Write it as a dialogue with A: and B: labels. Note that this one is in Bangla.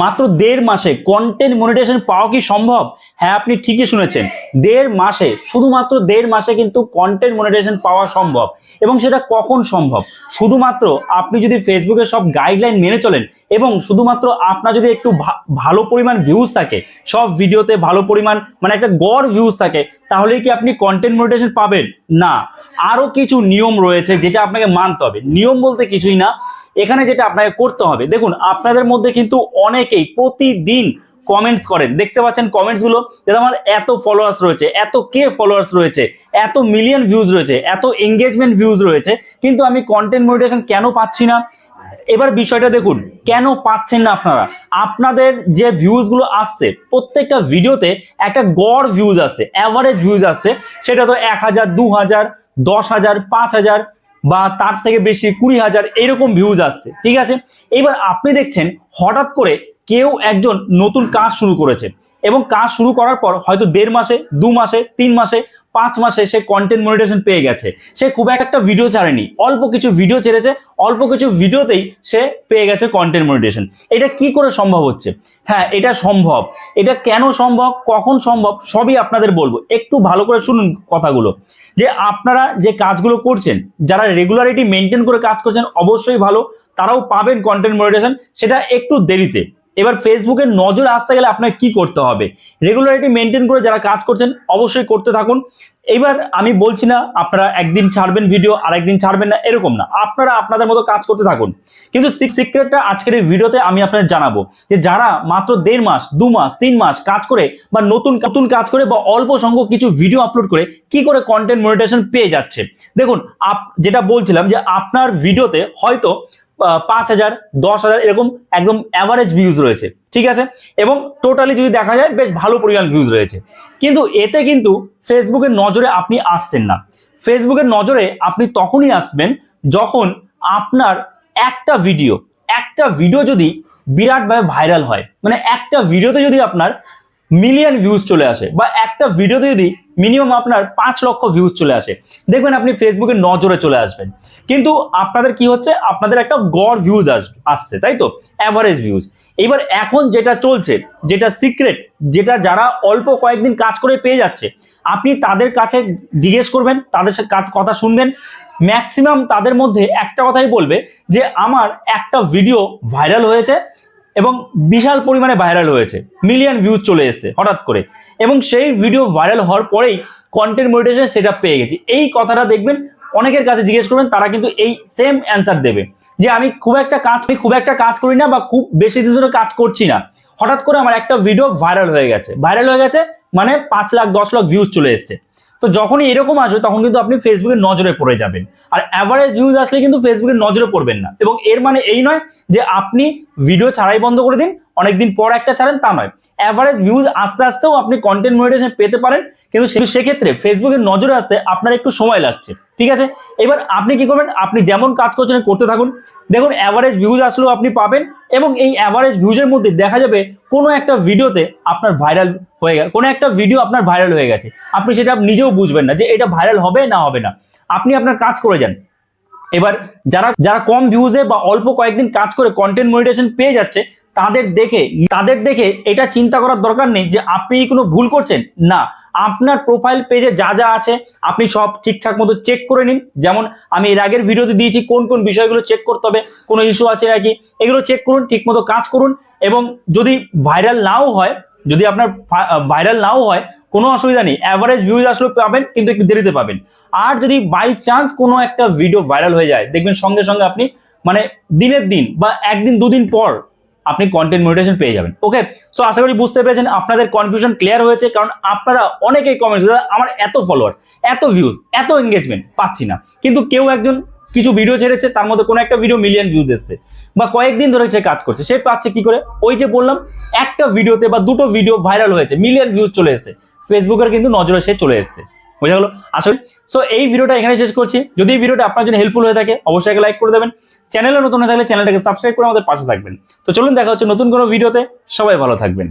A: মাত্র দেড় মাসে কন্টেন্ট মনিটাইজেশন পাওয়া কি সম্ভব? হ্যাঁ আপনি ঠিকই শুনেছেন। দেড় মাসে, শুধুমাত্র দেড় মাসে কিন্তু কন্টেন্ট মনিটাইজেশন পাওয়া সম্ভব। এবং সেটা কখন সম্ভব? শুধুমাত্র আপনি যদি ফেসবুকের সব গাইডলাইন মেনে চলেন এবং শুধুমাত্র আপনার যদি একটু ভালো পরিমাণ ভিউজ থাকে, সব ভিডিওতে ভালো পরিমাণ মানে একটা গড় ভিউজ থাকে, তাহলেই কি আপনি কন্টেন্ট মনিটাইজেশন পাবেন? না। আরও কিছু নিয়ম রয়েছে যেটা আপনাকে মানতে হবে। নিয়ম বলতে কিছুই না। এখানে যেটা আপনাকে করতে হবে, দেখুন আপনাদের মধ্যে কিন্তু অনেকেই প্রতিদিন কমেন্টস করেন। দেখতে পাচ্ছেন কমেন্টসগুলো, যে আমার এত ফলোয়ার্স রয়েছে, এত কে ফলোয়ার্স রয়েছে, এত মিলিয়ন ভিউজ রয়েছে, এত এঙ্গেজমেন্ট ভিউজ রয়েছে, কিন্তু আমি কন্টেন্ট মনিটেশন কেন পাচ্ছি না? এবার বিষয়টা দেখুন, কেন পাচ্ছেন না আপনারা? আপনাদের যে ভিউজগুলো আসছে, প্রত্যেকটা ভিডিওতে একটা গড় ভিউজ আসছে অ্যাভারেজ ভিউজ আসছে, সেটা তো এক হাজার, দু হাজার, দশ হাজার, পাঁচ হাজার বা তার থেকে বেশি কুড়ি হাজার এরকম ভিউজ আসছে, ঠিক আছে? এবার আপনি দেখছেন, হঠাৎ করে কেউ একজন নতুন কাজ শুরু করেছে এবং কাজ শুরু করার পর হয়তো দেড় মাসে, দু মাসে, তিন মাসে, পাঁচ মাসে সে কন্টেন্ট মনিটেশন পেয়ে গেছে। সে খুব একটা ভিডিও ছাড়েনি। অল্প কিছু ভিডিও ছেড়েছে, অল্প কিছু ভিডিওতেই সে পেয়ে গেছে কন্টেন্ট মনিটেশন এটা কি করে সম্ভব হচ্ছে? হ্যাঁ এটা সম্ভব। এটা কেন সম্ভব? কখন সম্ভব? সবই আপনাদের বলব। একটু ভালো করে শুনুন কথাগুলো। যে আপনারা যে কাজগুলো করছেন, যারা রেগুলারিটি মেনটেন করে কাজ করছেন, অবশ্যই ভালো। তারাও পাবেন কন্টেন্ট মনিটেশন সেটা একটু দেরিতে। এবার ফেসবুকের নজরে আসতে গেলে আপনাকে কি করতে হবে? রেগুলারিটি মেনটেন করে যারা কাজ করছেন, অবশ্যই করতে থাকুন। এবার আমি বলছি না, আপনারা একদিন ছাড়বেন ভিডিও আর একদিন ছাড়বেন না, এরকম না। আপনারা আপনাদের মতো কাজ করতে থাকুন। কিন্তু সিক্রেটটা আজকের এই ভিডিওতে আমি আপনাদের জানাব যে যারা মাত্র দেড় মাস, দু মাস, তিন মাস কাজ করে বা নতুন নতুন কাজ করে বা অল্প সংখ্যক কিছু ভিডিও আপলোড করে কি করে কন্টেন্ট মনিটেশন পেয়ে যাচ্ছে। দেখুন, আপ যেটা বলছিলাম যে আপনার ভিডিওতে হয়তো পাঁচ হাজার, দশ হাজার, এরকম একদম অ্যাভারেজ ভিউজ রয়েছে, ঠিক আছে? এবং টোটালি যদি দেখা যায়, বেশ ভালো পরিমাণ ভিউজ রয়েছে। কিন্তু এতে কিন্তু ফেসবুকের নজরে আপনি আসছেন না। ফেসবুকের নজরে আপনি তখনই আসবেন যখন আপনার একটা ভিডিও একটা ভিডিও যদি বিরাটভাবে ভাইরাল হয় মানে একটা ভিডিওতে যদি আপনার মিলিয়ন ভিউজ চলে আসে বা একটা ভিডিওতে যদি মিনিমাম আপনার পাঁচ লক্ষ ভিউজ চলে আসে। দেখবেন আপনি ফেসবুকে নজরে চলে আসবেন। কিন্তু আপনাদের কি হচ্ছে? আপনাদের একটা গড় ভিউজ আসছে, তাই তো? অ্যাভারেজ ভিউজ এবার এখন যেটা চলছে, যেটা সিক্রেট যেটা যারা অল্প কয়েকদিন কাজ করে পেয়ে যাচ্ছে, আপনি তাদের কাছে জিজ্ঞেস করবেন, তাদের সাথে কথা শুনবেন। ম্যাক্সিমাম তাদের মধ্যে একটা কথাই বলবে যে, আমার একটা ভিডিও ভাইরাল হয়েছে এবং বিশাল পরিমাণে ভাইরাল হয়েছে। মিলিয়ন ভিউজ চলে এসেছে, হঠাৎ করে। এবং সেই ভিডিও ভাইরাল হওয়ার পরেই কন্টেন্ট মনিটাইজেশন সেটা পেয়ে গেছি। এই কথাটা দেখবেন, অনেকের কাছে জিজ্ঞেস করবেন, তারা কিন্তু এই সেম অ্যান্সার দেবে। যে আমি খুব একটা কাজ, আমি খুব একটা কাজ করি না বা খুব বেশি দিন ধরে কাজ করছি না। হঠাৎ করে আমার একটা ভিডিও ভাইরাল হয়ে গেছে। ভাইরাল হয়ে গেছে মানে পাঁচ লাখ, দশ লাখ ভিউজ চলে এসেছে। তো যখনই এরকম আসবে, তখন কিন্তু আপনি ফেসবুকের নজরে পড়ে যাবেন। আর অ্যাভারেজ ভিউজ আসলে কিন্তু ফেসবুকের নজরে পড়বেন না। এবং এর মানে এই নয় যে আপনি ভিডিও ছাড়াই বন্ধ করে দিন, অনেকদিন পর একটা ছাড়েন, তা নয়। অ্যাভারেজ ভিউজ আস্তে আস্তেও আপনি কন্টেন্ট মনিটাইজেশন পেতে পারেন, কিন্তু সেক্ষেত্রে ফেসবুকের নজরে আসতে আপনার একটু সময় লাগছে। ঠিক আছে? এবার আপনি কি করবেন? আপনি যেমন কাজ করছেন, করতে থাকুন। দেখুন অ্যাভারেজ ভিউজ আসলেও আপনি পাবেন এবং এই অ্যাভারেজ ভিউজের মধ্যে দেখা যাবে কোনো একটা ভিডিওতে আপনার ভাইরাল হয়ে গেছে, কোনো একটা ভিডিও আপনার ভাইরাল হয়ে গেছে। আপনি সেটা নিজেও বুঝবেন না যে এটা ভাইরাল হবে না হবে না। আপনি আপনার কাজ করে যান। এবার যারা যারা কম ভিউজে বা অল্প কয়েকদিন কাজ করে কন্টেন্ট মনিটেশন পেয়ে যাচ্ছে তাদের দেখে তাদের দেখে এটা চিন্তা করার দরকার নেই যে আপনি কোনো ভুল করছেন। না, আপনার প্রোফাইল পেজে যা যা আছে, আপনি সব ঠিকঠাক মতো চেক করে নিন। যেমন আমি এর আগের ভিডিওতে দিয়েছি কোন কোন বিষয়গুলো চেক করতে হবে, কোনো ইস্যু আছে নাকি, এগুলো চেক করুন ঠিকমতো কাজ করুন। এবং যদি ভাইরাল নাও হয়, যদি আপনার ভাইরাল নাও হয়, কোনো অসুবিধা নেই। অ্যাভারেজ ভিউজ আসলে পাবেন, কিন্তু একটু দেরিতে পাবেন। আর যদি বাই চান্স কোনো একটা ভিডিও ভাইরাল হয়ে যায়, দেখবেন সঙ্গে সঙ্গে আপনি মানে দিনের দিন বা একদিন দুদিন পর আপনি কন্টেন্ট মনিটেশন পেয়ে যাবেন। ওকে সো আশা করি বুঝতে পেরেছেন, আপনাদের কনফিউশন ক্লিয়ার হয়েছে, কারণ আপনারা অনেকেই কমেন্ট আমার এত ফলোয়ার এত ভিউজ এত এঙ্গেজমেন্ট পাচ্ছি না। কিন্তু কেউ একজন কিছু ভিডিও ছেড়েছে, তার মধ্যে কোনো একটা ভিডিও মিলিয়ন ভিউজ এসছে, বা কয়েকদিন ধরে সে কাজ করছে, সে পাচ্ছে কি করে? ওই যে বললাম, একটা ভিডিওতে বা দুটো ভিডিও ভাইরাল হয়েছে মিলিয়ন ভিউজ চলে এসেছে। ফেসবুকের কিন্তু নজরে সে চলে এসেছে। বোঝা গেল? আসলে সো এই ভিডিওটা এখানে শেষ করছি। যদি এই ভিডিওটা আপনার জন্য হেল্পফুল হয়ে থাকে, অবশ্যই একটা লাইক করে দেবেন। চ্যানেলে নতুন হয়ে থাকলে চ্যানেলটাকে সাবস্ক্রাইব করে আমাদের পাশে থাকবেন। তো চলুন, দেখা হচ্ছে নতুন কোনো ভিডিওতে। সবাই ভালো থাকবেন।